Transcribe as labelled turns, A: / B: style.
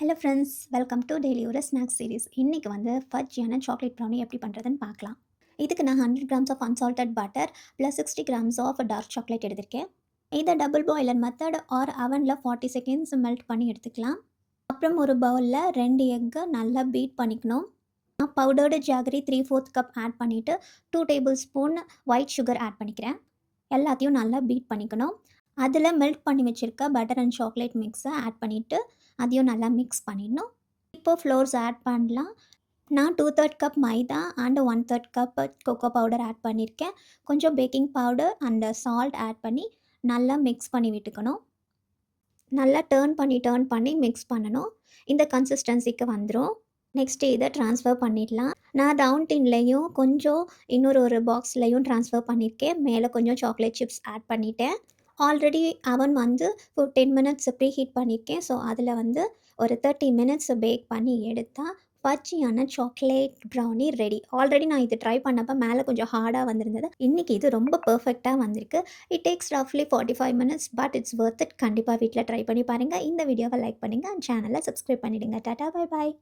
A: Hello friends welcome to daily ஒரு snacks series இன்றைக்கி வந்து ஃபஜ்ஜியான சாக்லேட் ப்ரௌனி எப்படி பண்ணுறதுன்னு பார்க்கலாம். இதுக்கு நான் hundred grams of unsalted butter plus sixty grams of dark chocolate எடுத்திருக்கேன். இதை டபுள் பாய்லர் மெத்தட் ஆர் அவனில் ஃபார்ட்டி செகண்ட்ஸ் மெல்ட் பண்ணி எடுத்துக்கலாம். அப்புறம் ஒரு பவுலில் ரெண்டு எக்கு நல்லா பீட் பண்ணிக்கணும். நான் powdered jaggery three fourth cup add பண்ணிவிட்டு two tablespoon white sugar add பண்ணிக்கிறேன். எல்லாத்தையும் நல்லா பீட் பண்ணிக்கணும். அதில் மெல்ட் பண்ணி வச்சுருக்க பட்டர் அண்ட் சாக்லேட் மிக்ஸை ஆட் பண்ணிவிட்டு அதையும் நல்லா மிக்ஸ் பண்ணிடணும். இப்போ ஃப்ளோர்ஸ் ஆட் பண்ணலாம். நான் two third cup maida and one third cup cocoa powder add பண்ணியிருக்கேன் கொஞ்சம் baking powder and salt add பண்ணி நல்லா மிக்ஸ் பண்ணி விட்டுக்கணும். நல்லா டேர்ன் பண்ணி டேர்ன் பண்ணி மிக்ஸ் பண்ணணும். இந்த கன்சிஸ்டன்சிக்கு வந்துடும் நெக்ஸ்ட்டு இதை ட்ரான்ஸ்ஃபர் பண்ணிடலாம். நான் ரவுண்ட் டின்லேயும் கொஞ்சம் இன்னொரு ஒரு பாக்ஸ்லேயும் ட்ரான்ஸ்ஃபர் பண்ணியிருக்கேன் மேலே கொஞ்சம் சாக்லேட் சிப்ஸ் ஆட் பண்ணிட்டேன். ஆல்ரெடி அவன் வந்து ஒரு டென் மினிட்ஸ் ப்ரீ ஹீட் பண்ணியிருக்கேன் ஸோ அதில் வந்து ஒரு தேர்ட்டி மினிட்ஸ் பேக் பண்ணி எடுத்தால் பச்சியான சாக்லேட் ப்ரௌனி ரெடி ஆல்ரெடி நான் இது ட்ரை பண்ணப்போ மேலே கொஞ்சம் ஹார்டாக வந்திருந்தது. இன்றைக்கி இது ரொம்ப பர்ஃபெக்டாக வந்திருக்கு. It takes ரஃப்லி forty five minutes but it's worth it கண்டிப்பாக வீட்டில் ட்ரை பண்ணி பாருங்கள் இந்த வீடியோவை லைக் பண்ணுங்கள் சேனலை சப்ஸ்கிரைப் பண்ணிவிடுங்க டாட்டா பை பாய்